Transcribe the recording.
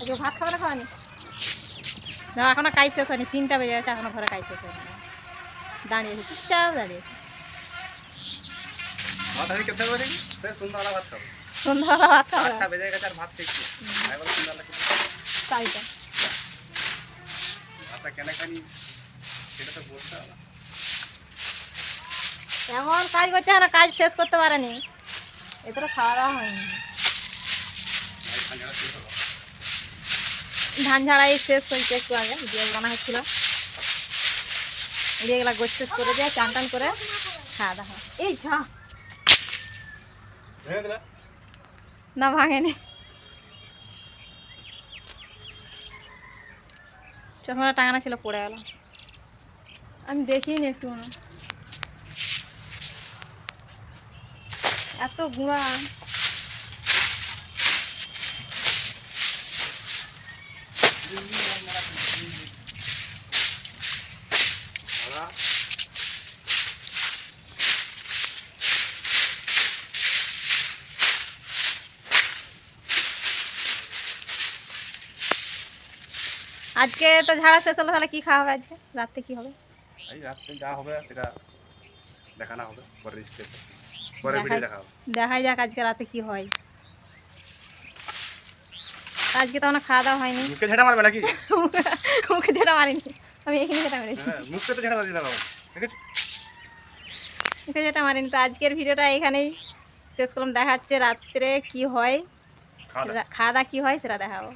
আজকে ভাত খাবে না খাওয়ানি? না এখনও কাজ শেষ হয়নি তিনটা বেজে গেছে এখনও ঘরে কাজ শেষ হয়নি। দাঁড়িয়েছে চুপচাপ দাঁড়িয়েছে সন্ধ্যাবেলা ভাত খাব। সন্ধ্যাবেলা ভাত খাবে। বেজে গেছে আর ভাত খেয়েছি এমন কাজ করছে এখনও কাজ শেষ করতে পারেনি। এতে খাওয়া দাওয়া হয়নি। ধান ঝাড়াই শেষ হয়েছে একটু আগে দিয়ে বানা হচ্ছিল। দিয়ে গেলা গোছ করে দিয়ে চান টান করে খাওয়া দাওয়া এই ঝা। না ভাঙেনি। চশমাটা টাঙানো ছিল পড়ে গেল। আমি দেখিনি একটু এত গুঁড়া। আজকে তো ঝাড়া শেষ হলো তাহলে কি খাওয়া হবে আজকে? রাত্রে কি হবে? এই রাত্রে যা হবে সেটা দেখানো হবে পরে স্টেপে পরে ভিডিও দেখাই- দেখা হবে। দেখাই যাক আজকে রাতে কি হয়। আজকে তো আমার খাওয়া দাওয়া হয়নি। মুখে ঝেড়া মারবে নাকি? মুখে যেটা মারিনি। আমি এখানে যেটা মেরেছি হ্যাঁ, মুখে তো ঝেড়া মারি দিলাম আবার। ঠিক আছে মুখে ঝেড়া মারিনি। তো আজকের ভিডিওটা এখানেই শেষ করলাম। দেখাচ্ছে রাত্রে কি হয় খাওয়া দাওয়া কি হয় সেটা দেখাবো।